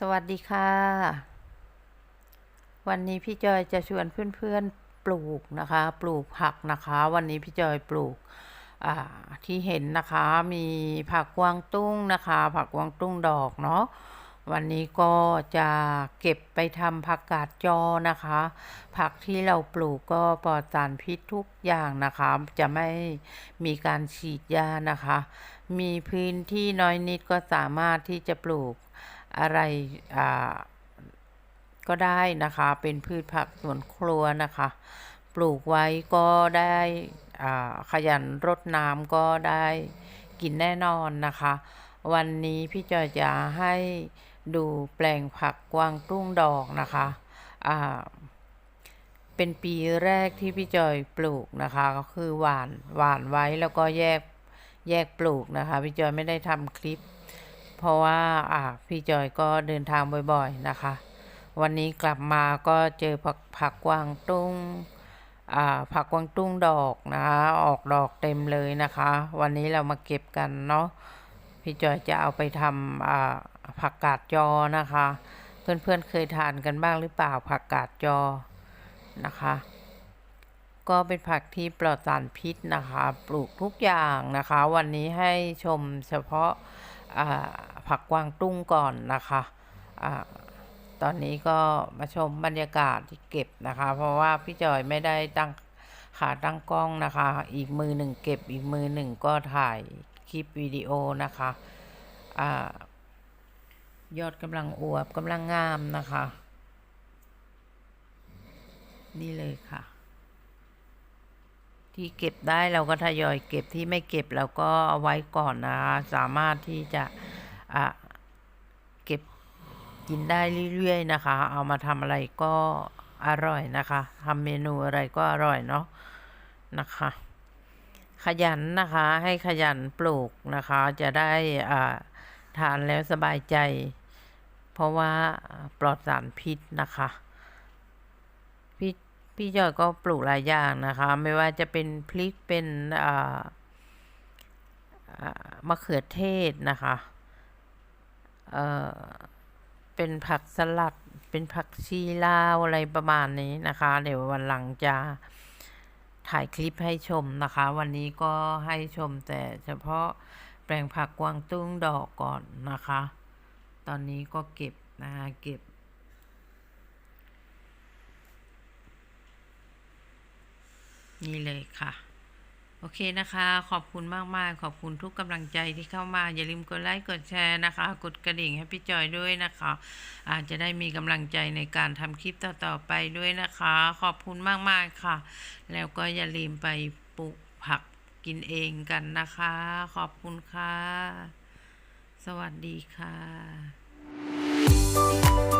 สวัสดีค่ะ วันนี้พี่จอยจะชวนเพื่อนๆปลูกนะคะ ปลูกผักนะคะ วันนี้พี่จอยปลูกที่เห็นนะคะมีผักกวางตุ้งนะคะ ผักกวางตุ้งดอกเนาะวันนี้ก็จะเก็บไปทำผักกาดจอนะคะ ผักที่เราปลูกก็ปลอดสารพิษทุกอย่างนะคะ จะไม่มีการฉีดยานะคะ มีพื้นที่น้อยนิดก็สามารถที่จะปลูก อะไรก็ได้นะคะ เป็นพืชผักสวนครัวนะคะ ปลูกไว้ก็ได้ขยันรดน้ำก็ได้กินแน่นอนนะคะ วันนี้พี่จอยจะให้ดูแปลงผักกวางตุ้งดอกนะคะเป็นปีแรกที่พี่จอยปลูกนะคะ ก็คือหวานหวานไว้แล้วก็แยกแยกปลูกนะคะ พี่จอยไม่ได้ทำคลิป เพราะว่าอ่าพี่จอยก็เดินทางบ่อยๆนะคะ วันนี้กลับมาก็เจอผักผักกวางตุ้งอ่าผักกวางตุ้งดอกนะคะออกดอกเต็มเลยนะคะ วันนี้เรามาเก็บกันเนาะพี่จอยจะเอาไปทำอ่าผักกาดจอนะคะ เพื่อนๆเคยทานกันบ้างหรือเปล่าผักกาดจอนะคะก็เป็นผักที่ปลอดสารพิษนะคะ ปลูกทุกอย่างนะคะ วันนี้ให้ชมเฉพาะ ผักกวางตุ้งก่อนนะคะอ่าตอนนี้ก็มาชมบรรยากาศที่เก็บนะคะ เพราะว่าพี่จอยไม่ได้ตั้งขาตั้งกล้องนะคะ อีกมือหนึ่งเก็บอีกมือหนึ่งก็ถ่ายคลิปวิดีโอนะคะอ่ายอดกำลังอวบกำลังงามนะคะ นี่เลยค่ะ ที่เก็บได้เราก็ทยอยเก็บที่ไม่เก็บเราก็เอาไว้ก่อนนะคะสามารถที่จะอะเก็บกินได้เรื่อยๆนะคะ เอามาทำอะไรก็อร่อยนะคะทำเมนูอะไรก็อร่อยเนาะนะคะ ขยันนะคะให้ขยันปลูกนะคะ จะได้อ่าทานแล้วสบายใจ เพราะว่าปลอดสารพิษนะคะ พี่จอยก็ปลูกหลายอย่างนะคะ ไม่ว่าจะเป็นพริกเป็นอ่ามะเขือเทศนะคะเออเป็นผักสลัด เป็นผักชีลาวอะไรประมาณนี้นะคะ เดี๋ยววันหลังจะถ่ายคลิปให้ชมนะคะ วันนี้ก็ให้ชมแต่เฉพาะแปลงผักกวางตุ้งดอกก่อนนะคะ ตอนนี้ก็เก็บนะคะเก็บ นี่เลยค่ะ โอเคนะคะ ขอบคุณมาก ๆ ขอบคุณทุกกำลังใจที่เข้ามา อย่าลืมกดไลค์ กดแชร์นะคะ กดกระดิ่งให้พี่จอยด้วยนะคะ อาจจะได้มีกำลังใจในการทำคลิปต่อ ๆ ไปด้วยนะคะ ขอบคุณมาก ๆ ค่ะ แล้วก็อย่าลืมไปปลูกผักกินเองกันนะคะ ขอบคุณค่ะ สวัสดีค่ะ